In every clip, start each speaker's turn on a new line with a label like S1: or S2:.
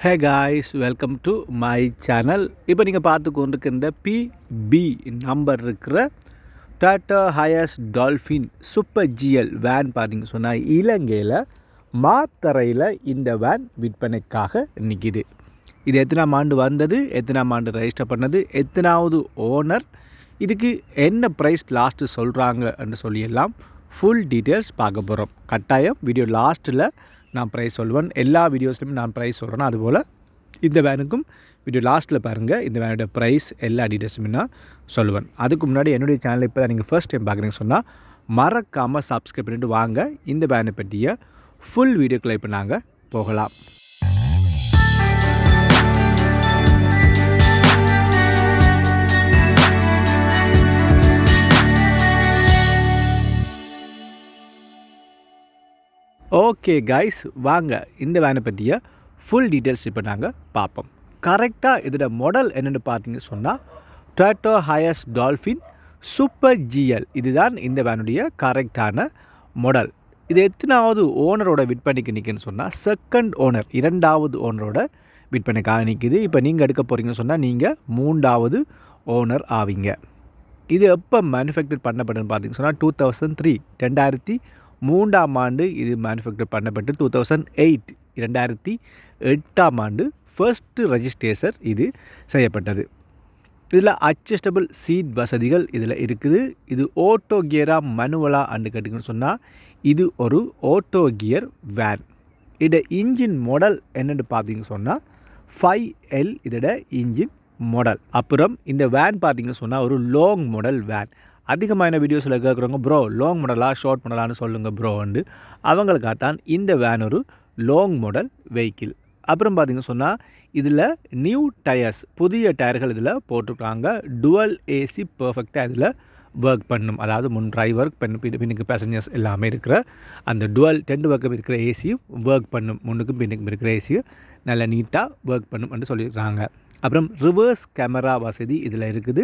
S1: Hey guys welcome to my channel இப்போ நீங்கள் பார்த்து கொண்டிருக்கிற பிபி நம்பர் இருக்கிற Toyota Hiace Dolphin super GL van பார்த்தீங்க சொன்னால் இலங்கையில் மாத்தரையில் இந்த வேன் விற்பனைக்காக நிற்கிது இது எத்தனாம் ஆண்டு வந்தது? எத்தனாம் ஆண்டு ரெஜிஸ்டர் பண்ணது? எத்தனாவது ஓனர் இதுக்கு என்ன ப்ரைஸ் லாஸ்ட்டு சொல்கிறாங்கன்னு சொல்லியெல்லாம் ஃபுல் டீட்டெயில்ஸ் பார்க்க போகிறோம் கட்டாயம் வீடியோ லாஸ்ட்டில் நான் ப்ரைஸ் சொல்லுவேன். எல்லா வீடியோஸ்லையும் நான் ப்ரைஸ் சொல்கிறேன் அதுபோல் இந்த வேனுக்கும் வீடியோ லாஸ்ட்டில் பாருங்கள் இந்த வேனோட ப்ரைஸ் எல்லா டீட்டெயில்ஸுமே நான் சொல்லுவேன். அதுக்கு முன்னாடி என்னுடைய சேனலை இப்போ நீங்கள் ஃபர்ஸ்ட் டைம் பார்க்குறீங்கன்னு சொன்னால் மறக்காமல் சப்ஸ்கிரைப் பண்ணிட்டு வாங்க. இந்த வேனை பற்றிய ஃபுல் வீடியோக்குள்ளே இப்போ நாங்கள் போகலாம். ஓகே கைஸ் வாங்க. இந்த வேனை பற்றிய ஃபுல் டீட்டெயில்ஸ் இப்போ நாங்கள் பார்ப்போம் கரெக்டாக இதோட மாடல் என்னென்னு பார்த்தீங்க சொன்னால் Toyota Hiace Dolphin super GL இதுதான் இந்த வேனுடைய கரெக்டான மாடல் இது எத்தனாவது ஓனரோட விற்பனைக்கு நிற்குன்னு சொன்னால் செகண்ட் ஓனர் இரண்டாவது ஓனரோட விற்பனைக்காக நிற்கிது இப்போ நீங்கள் எடுக்க போகிறீங்கன்னு சொன்னால் நீங்கள் மூன்றாவது ஓனர் ஆவீங்க. இது எப்போ மேனுஃபேக்சர் பண்ணப்படுதுன்னு பார்த்தீங்க சொன்னால் டூ தௌசண்ட் த்ரீ ரெண்டாயிரத்தி மூன்றாம் ஆண்டு இது மேனுஃபேக்சர் பண்ணப்பட்டு டூ தௌசண்ட் எயிட் இரண்டாயிரத்தி எட்டாம் ஆண்டு ஃபர்ஸ்ட்டு ரெஜிஸ்ட்ரேஷர் இது செய்யப்பட்டது. இதில் அட்ஜஸ்டபிள் சீட் வசதிகள் இதில் இருக்குது. இது ஓட்டோ கியராக மனுவலா அண்டு கேட்டிங்கன்னு சொன்னால் இது ஒரு ஓட்டோ கியர் வேன் இதோட இன்ஜின் மாடல் என்னென்னு பார்த்தீங்கன்னு சொன்னால் ஃபைவ் எல் இதோட இன்ஜின் மாடல் அப்புறம் இந்த வேன் பார்த்தீங்கன்னு சொன்னால் ஒரு லாங் மாடல் வேன் அதிகமான வீடியோஸில் கேட்குறவங்க ப்ரோ லாங் மாடலாக ஷார்ட் மாடலான்னு சொல்லுங்கள் ப்ரோ வந்து அவங்களுக்காகத்தான் இந்த வேன் ஒரு லாங் மாடல் வெஹிக்கிள் அப்புறம் பார்த்திங்க சொன்னால் இதில் நியூ டயர்ஸ் புதிய டயர்கள் இதில் போட்டிருக்காங்க. டுவல் ஏசி பர்ஃபெக்டாக இதில் ஒர்க் பண்ணும். அதாவது முன் டிரைவர் பெண் பின்னுக்கு பேசஞ்சர்ஸ் எல்லாமே இருக்கிற அந்த டுவல் டென்ட் பக்கம் இருக்கிற ஏசியும் ஒர்க் பண்ணும். முன்னுக்கும் பின்னுக்கும் இருக்கிற ஏசியும் நல்லா நீட்டாக ஒர்க் பண்ணும் என்று சொல்லியிருக்காங்க. அப்புறம் ரிவர்ஸ் கேமரா வசதி இதில் இருக்குது.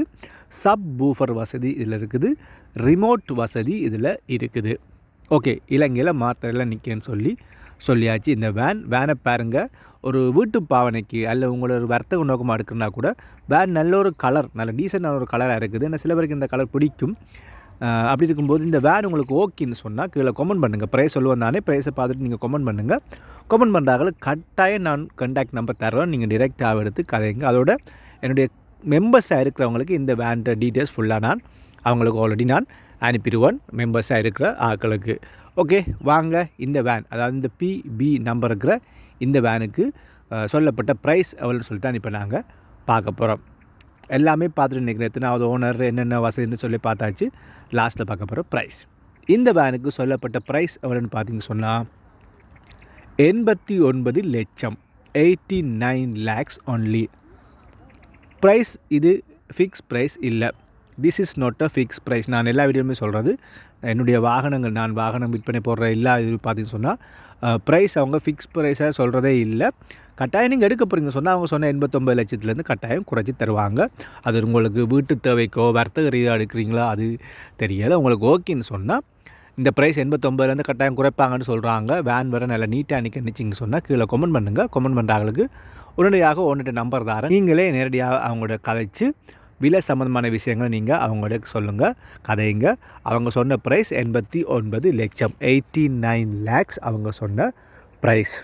S1: சப் பூஃபர் வசதி இதில் இருக்குது. ரிமோட் வசதி இதில் இருக்குது. ஓகே இலங்கையில் மாத்திரையில் நிற்கன்னு சொல்லி சொல்லியாச்சு. இந்த வேன் வேனை பாருங்கள் ஒரு வீட்டு பாவனைக்கு அல்ல உங்களோட ஒரு வர்த்தக நோக்கமாக எடுக்கிறனா கூட வேன் நல்ல ஒரு கலர் நல்ல டீசெண்டான ஒரு கலராக இருக்குது. ஏன்னா சில பேருக்கு இந்த கலர் பிடிக்கும். அப்படி இருக்கும்போது இந்த வேன் உங்களுக்கு ஓகேன்னு சொன்னால் கீழே கமெண்ட் பண்ணுங்கள் ப்ரைஸ் சொல்லுவேன் தானே ப்ரைஸை பார்த்துட்டு நீங்கள் கமெண்ட் பண்ணுங்கள் கமெண்ட் பண்ணுறாங்கள கட்டாயம் நான் கண்டாக்ட் நம்பர் தரோம் நீங்கள் டிரெக்டாக எடுத்து கதைங்க. அதோட என்னுடைய மெம்பர்ஸாக இருக்கிறவங்களுக்கு இந்த வேண்ட டீட்டெயில்ஸ் ஃபுல்லாக நான் அவங்களுக்கு ஆல்ரெடி நான் அனுப்பிடுவேன். மெம்பர்ஸாக இருக்கிற ஆட்களுக்கு. ஓகே வாங்க. இந்த வேன் அதாவது இந்த பிபி நம்பர் இருக்கிற இந்த வேனுக்கு சொல்லப்பட்ட ப்ரைஸ் எவ்வளோன்னு சொல்லிட்டு தான் இப்போ நாங்கள் பார்க்க போகிறோம் எல்லாமே பார்த்துட்டு நினைக்கிறேன். எத்தனாவது ஓனர் என்னென்ன வசதின்னு சொல்லி பார்த்தாச்சு. லாஸ்ட்டில் பார்க்க போகிற ப்ரைஸ் இந்த வேனுக்கு சொல்லப்பட்ட ப்ரைஸ் எவ்வளோன்னு பார்த்தீங்க சொன்னால் எண்பத்தி ஒன்பது லட்சம் eighty nine lakhs only price இது ஃபிக்ஸ் ப்ரைஸ் இல்லை. This is not a fix price நான் எல்லா வீடியோமே சொல்கிறது என்னுடைய வாகனங்கள் நான் வாகனம் விற்பனை போடுற எல்லா இது பார்த்தீங்கன்னு சொன்னால் ப்ரைஸ் அவங்க ஃபிக்ஸ் ப்ரைஸாக சொல்கிறதே இல்லை. கட்டாயம் நீங்கள் எடுக்க போகிறீங்க சொன்னால் அவங்க சொன்ன எண்பத்தொம்பது லட்சத்துலேருந்து கட்டாயம் குறைச்சி தருவாங்க. அது உங்களுக்கு வீட்டு தேவைக்கோ வர்த்தக ரீதியாக எடுக்கிறீங்களா அது தெரியலை. உங்களுக்கு ஓகேன்னு சொன்னால் இந்த ப்ரைஸ் எண்பத்தொம்பதுலேருந்து கட்டாயம் குறைப்பாங்கன்னு சொல்கிறாங்க வேன் வர நல்லா நீட்டாக நிற்க நிச்சிங்க சொன்னால் கீழே கமெண்ட் பண்ணுங்கள் கமெண்ட் பண்ணுறாங்களுக்கு உடனடியாக ஒன்றுட்டு நம்பர் தரேன். நீங்களே நேரடியாக அவங்களோட கதைச்சு விலை சம்மந்தமான விஷயங்களை நீங்கள் அவங்களுக்கு சொல்லுங்கள் கதைங்க. அவங்க சொன்ன ப்ரைஸ் எண்பத்தி ஒன்பது லட்சம். எயிட்டி நைன் லேக்ஸ் அவங்க சொன்ன ப்ரைஸ்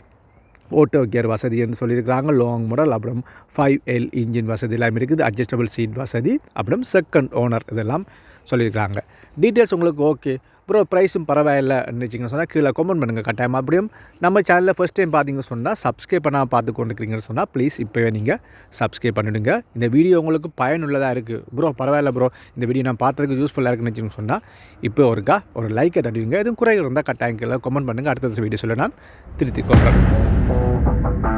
S1: ஓட்டோ கியர் வசதின்னு சொல்லியிருக்கிறாங்க. லாங் மாடல் அப்புறம் ஃபைவ் எல் இன்ஜின் வசதி எல்லாம் இருக்குது. அட்ஜஸ்டபிள் சீட் வசதி அப்புறம் செகண்ட் ஓனர் இதெல்லாம் சொல்லியிருக்கிறாங்க. டீட்டெயில்ஸ் உங்களுக்கு ஓகே ப்ரோ ப்ரைஸும் பரவாயில்ல நினச்சிங்கன்னு சொன்னால் கீழே கமெண்ட் பண்ணுங்கள் கட்டாயமாக அப்படியும் நம்ம சேனலில் ஃபஸ்ட் டைம் பார்த்தீங்கன்னு சொன்னால் சப்ஸ்கிரைப் பண்ணால் பார்த்து கொண்டுக்கிறீங்கன்னு சொன்னால் ப்ளீஸ் இப்போவே நீங்கள் சப்ஸ்கிரைப் பண்ணிவிடுங்க இந்த வீடியோ உங்களுக்கு பயனுள்ளதாக இருக்குது ப்ரோ பரவாயில்ல ப்ரோ இந்த வீடியோ நான் பார்த்ததுக்கு யூஸ்ஃபுல்லாக இருக்குன்னு சொன்னால் இப்போ ஒருக்கா ஒரு லைக்கை தட்டிவிடுங்க எதுவும் குறைகள் இருந்தால் கட்டாயம் கீழே கமெண்ட் பண்ணுங்கள் அடுத்த வீடியோ சொல்ல நான் திருத்தி கொள்கிறேன்